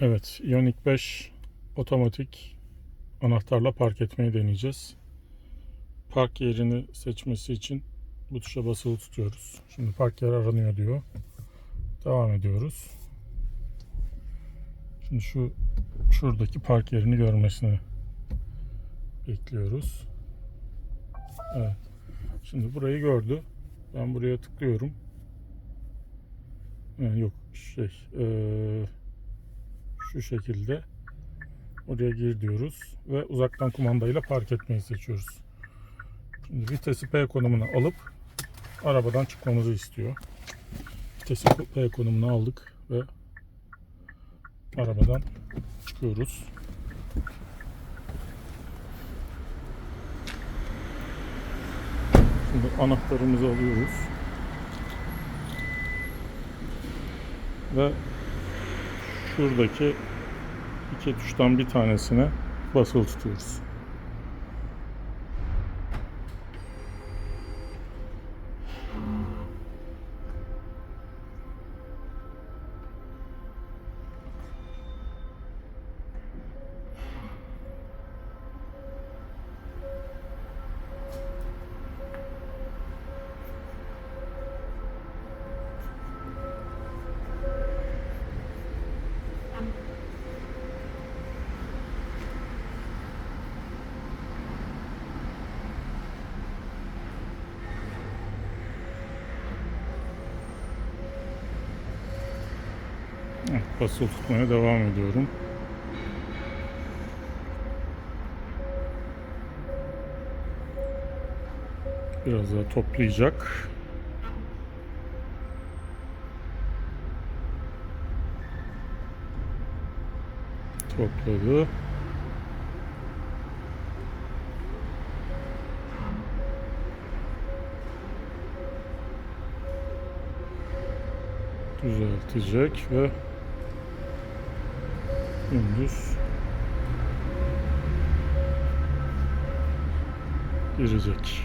Evet, Ioniq 5 otomatik anahtarla park etmeyi deneyeceğiz. Park yerini seçmesi için bu tuşa basılı tutuyoruz. Şimdi park yeri aranıyor diyor. Devam ediyoruz. Şimdi şu şuradaki park yerini görmesini bekliyoruz. Evet. Şimdi burayı gördü. Ben buraya tıklıyorum. Ha, yok şey eee şu şekilde oraya gir diyoruz ve uzaktan kumandayla park etmeyi seçiyoruz. Şimdi vitesi P konumuna alıp arabadan çıkmamızı istiyor. Vitesi P konumuna aldık ve arabadan çıkıyoruz. Şimdi anahtarımızı alıyoruz. Ve şuradaki iki tuştan bir tanesine basılı tutuyoruz. Evet, tutmaya devam ediyorum. Biraz daha toplayacak. Topladı. Düzeltecek ve gündüz girecek.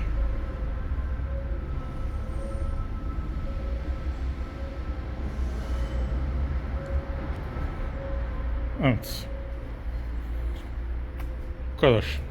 Evet. Bu kadar.